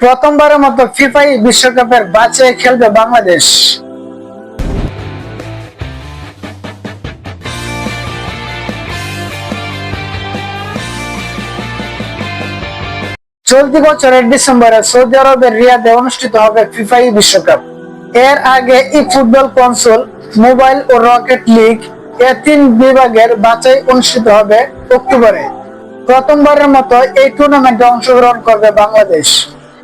প্রথমবারের মতো ফিফাই বিশ্বকাপের বাঁচিয়ে খেলবে বাংলাদেশ। চলতি বছরের ডিসেম্বরে সৌদি আরবের রিয়াদে অনুষ্ঠিত হবে ফিফাই বিশ্বকাপ। এর আগে ই ফুটবল কনসোল, মোবাইল ও রকেট লিগ এ তিন বিভাগের বাছাই অনুষ্ঠিত হবে অক্টোবরে। প্রথমবারের মতো এই টুর্নামেন্টে অংশগ্রহণ করবে বাংলাদেশ।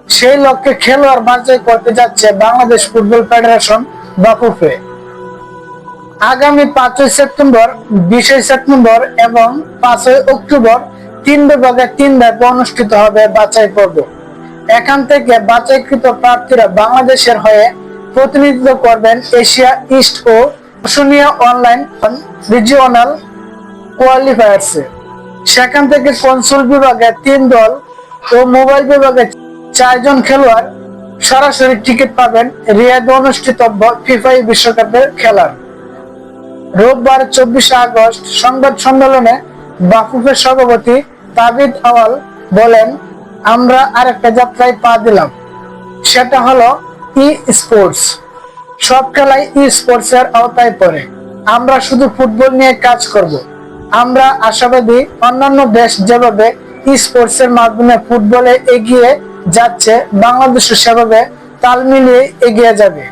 সেই লক্ষ্যে খেলোয়াড় বাছাই করতে যাচ্ছে বাংলাদেশ ফুটবল ফেডারেশন বাফুফে আগামী পাঁচই সেপ্টেম্বর বিশে সেপ্টেম্বর এবং পাঁচই অক্টোবর তিন বিভাগে তিন ধাপে অনুষ্ঠিত হবে বাছাই পর্ব। এখান থেকে বাছাইকৃত প্রার্থীরা বাংলাদেশের হয়ে প্রতিনিধিত্ব করবেন এশিয়া ইস্ট ও ওশনিয়া অনলাইন রিজিওনাল কোয়ালিফায়ার্সে। সেখান থেকে কনসুল বিভাগে তিন দল ও মোবাইল বিভাগে চারজন খেলোয়াড় সরাসরি টিকিট পাবেন রিয়াদে অনুষ্ঠিত ফিফাই বিশ্বকাপের খেলার। রোববার চব্বিশে আগস্ট সংবাদ সম্মেলনে বাফুফের সভাপতি তাবিদ আওয়াল বলেন, আমরা আরেকটা যাত্রায় পা দিলাম। সেটা হলো ই স্পোর্টস সব খেলাই ই স্পোর্টস এর আওতায় পড়ে। আমরা শুধু ফুটবল নিয়ে কাজ করব। আমরা আশাবাদী অন্যান্য দেশ যেভাবে ই স্পোর্টস এর মাধ্যমে ফুটবলে এগিয়ে যাচ্ছে বাংলাদেশও সেভাবে তাল মিলিয়ে এগিয়ে যাবে।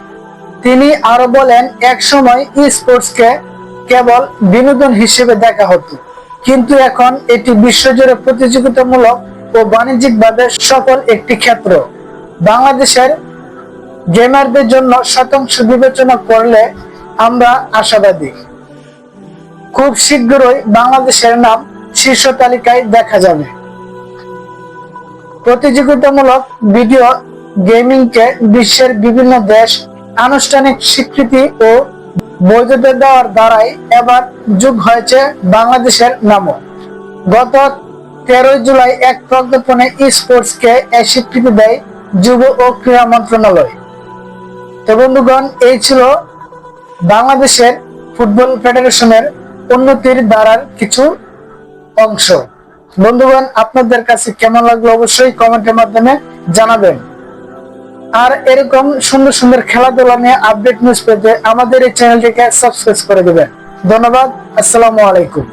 তিনি আরও বলেন এক সময় স্পোর্টসকে কেবল বিনোদন হিসেবে দেখা হতো। কিন্তু এখন এটি বিশ্বজুড়ে প্রতিযোগিতামূলক ও বাণিজ্যিকভাবে সফল একটি ক্ষেত্র। বাংলাদেশের গেমারদের জন্য শতাংশ বিবেচনা করলে আমরা আশাবাদী। খুব শীঘ্রই বাংলাদেশের নাম শীর্ষ তালিকায় দেখা যাবে। প্রতিযোগিতামূলক ভিডিও গেমিংকে বিশ্বের বিভিন্ন দেশ আনুষ্ঠানিক স্বীকৃতি ও বৈধতা দেওয়ার দ্বারাই এবার যুগ হয়েছে বাংলাদেশের নামও। গত তেরোই জুলাই এক প্রজ্ঞাপনে ই স্পোর্টস কে এই স্বীকৃতি দেয় যুব ও ক্রীড়া মন্ত্রণালয়। তো বন্ধুগণ, এই ছিল বাংলাদেশের ফুটবল ফেডারেশনের উন্নতির দ্বারার কিছু অংশ। বন্ধুগণ, আপনাদের কাছে কেমন লাগল অবশ্যই কমেন্টের মাধ্যমে জানাবেন। আর এরকম সুন্দর সুন্দর খেলাধুলা নিয়ে আপডেট নিউজ পেতে আমাদের এই চ্যানেলটিকে সাবস্ক্রাইব করে দেবেন। ধন্যবাদ, আসসালামু আলাইকুম।